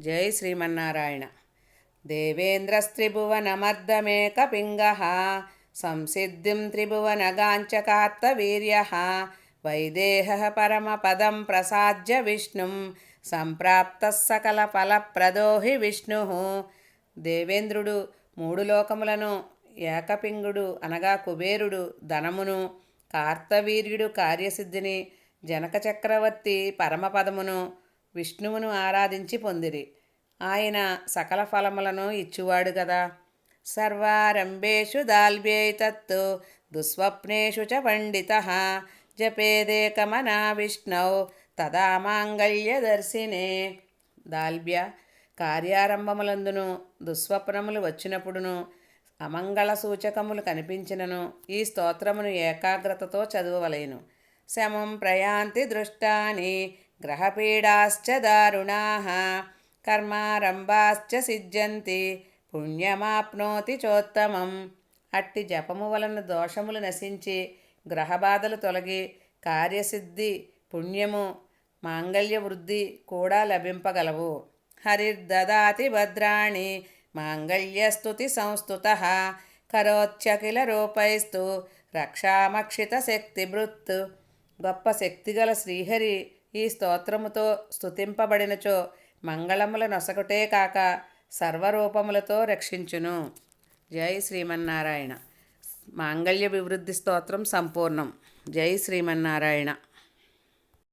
జై శ్రీమన్నారాయణ. దేవేంద్రస్త్రిభువనమర్దమేక పింగ సంసిద్ధిం త్రిభువనగాంచకాత్తవీర్య వైదేహ పరమపదం ప్రసాద్య విష్ణుం సంప్రాప్త సకల ఫలప్రదోహి విష్ణు. దేవేంద్రుడు మూడు లోకములను ఏకపింగుడు అనగా కుబేరుడు ధనమును కార్తవీర్యుడు కార్యసిద్ధిని జనక చక్రవర్తి పరమపదమును విష్ణువును ఆరాధించి పొందిరి. ఆయన సకల ఫలములను ఇచ్చువాడు కదా. సర్వారంభేషు దాల్వ్యేతత్తు దుస్వప్నేషు చ పండిత. జపేదేకమనా విష్ణౌ తదా మాంగళ్యదర్శినే దాల్భ్య కార్యారంభములందును దుస్వప్నములు వచ్చినప్పుడును అమంగళ సూచకములు కనిపించినను ఈ స్తోత్రమును ఏకాగ్రతతో చదువవలేను. శమం ప్రయాంతి దృష్టాని గ్రహపీడాశ్చ దారుణా కర్మారంభాశ్చ సిద్ధ్యంతి పుణ్యమాప్నోతి చోత్తమం. అట్టి జపము వలన దోషములు నశించి గ్రహబాధలు తొలగి కార్యసిద్ధి పుణ్యము మాంగళ్య వృద్ధి కూడా లభింపగలవు. హరిర్దదాతి భద్రాణి మాంగళ్యస్తుతి సంస్థుత కరోత్యకిల రూపైస్తు రక్షామక్షిత శక్తిభృత్ గొప్ప శక్తిగల శ్రీహరి ఈ స్తోత్రముతో స్తుతింపబడినచో మంగళముల నొసకటే కాక సర్వరూపములతో రక్షించును. జై శ్రీమన్నారాయణ. మాంగళ్య వివృద్ధి స్తోత్రం సంపూర్ణం. జై శ్రీమన్నారాయణ.